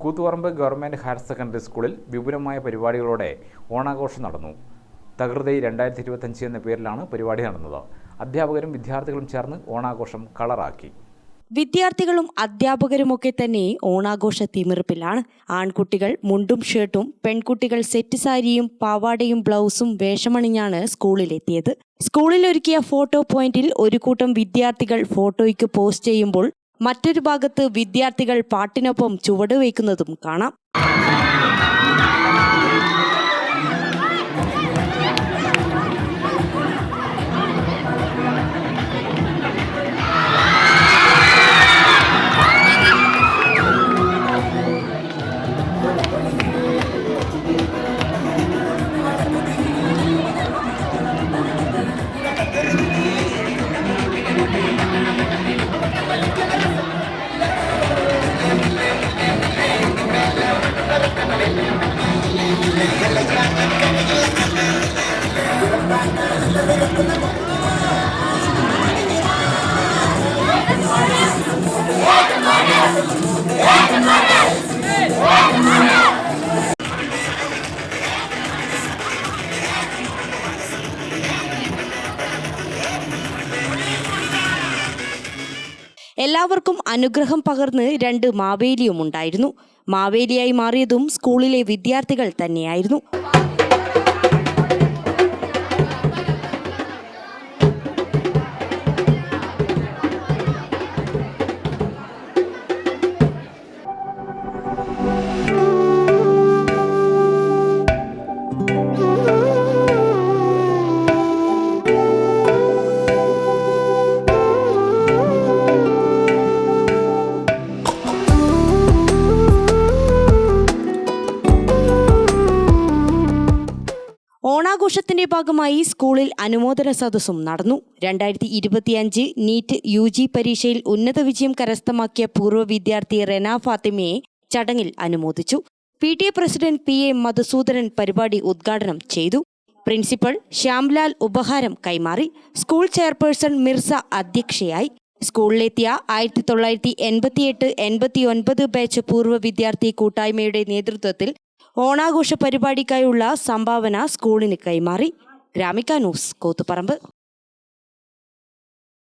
Koothuparamba government higher secondary സ്കൂളിൽ വിപുലമായ പരിപാടികളോടെ ഓണാഘോഷം നടന്നു. തകൃതി രണ്ടായിരത്തി ഇരുപത്തഞ്ച് എന്ന പേരിലാണ് പരിപാടി നടന്നത്. അധ്യാപകരും വിദ്യാർത്ഥികളും ചേർന്ന് ഓണാഘോഷം കളറാക്കി. വിദ്യാർത്ഥികളും അധ്യാപകരുമൊക്കെ തന്നെ ഓണാഘോഷ തിമിർപ്പിലാണ് ആൺകുട്ടികൾ മുണ്ടും ഷർട്ടും പെൺകുട്ടികൾ സെറ്റ് സാരിയും പാവാടയും ബ്ലൗസും വേഷമണിഞ്ഞാണ് സ്കൂളിലെത്തിയത്. സ്കൂളിൽ ഒരുക്കിയ ഫോട്ടോ പോയിന്റിൽ ഒരു കൂട്ടം വിദ്യാർത്ഥികൾ ഫോട്ടോയ്ക്ക് പോസ്റ്റ് ചെയ്യുമ്പോൾ മറ്റൊരു ഭാഗത്ത് വിദ്യാർത്ഥികൾ പാട്ടിനൊപ്പം ചുവടുവയ്ക്കുന്നതും കാണാം. എല്ലാവർക്കും അനുഗ്രഹം പകർന്ന് രണ്ട് മാവേലിയും ഉണ്ടായിരുന്നു. മാവേലിയായി മാറിയതും സ്കൂളിലെ വിദ്യാർത്ഥികൾ തന്നെയായിരുന്നു. ഓണാഘോഷത്തിന്റെ ഭാഗമായി സ്കൂളിൽ അനുമോദന സദസ്സും നടന്നു. രണ്ടായിരത്തി ഇരുപത്തിയഞ്ച് നീറ്റ് യു ജി പരീക്ഷയിൽ ഉന്നത വിജയം കരസ്ഥമാക്കിയ പൂർവ വിദ്യാർത്ഥി റെന ഫാത്തിമയെ ചടങ്ങിൽ അനുമോദിച്ചു. P T A president P A Madhusoodanan പരിപാടി ഉദ്ഘാടനം ചെയ്തു. പ്രിൻസിപ്പൽ ശ്യാംലാൽ ഉപഹാരം കൈമാറി. സ്കൂൾ ചെയർപേഴ്സൺ മിർസ അധ്യക്ഷയായി. സ്കൂളിലെത്തിയ ആയിരത്തി തൊള്ളായിരത്തി എൺപത്തിയെട്ട് എൺപത്തി ഒൻപത് ബാച്ച് പൂർവ വിദ്യാർത്ഥി കൂട്ടായ്മയുടെ നേതൃത്വത്തിൽ ഓണാഘോഷ പരിപാടിക്കായുള്ള സംഭാവന സ്കൂളിന് കൈമാറി. ഗ്രാമിക ന്യൂസ് കൂത്തുപറമ്പ്.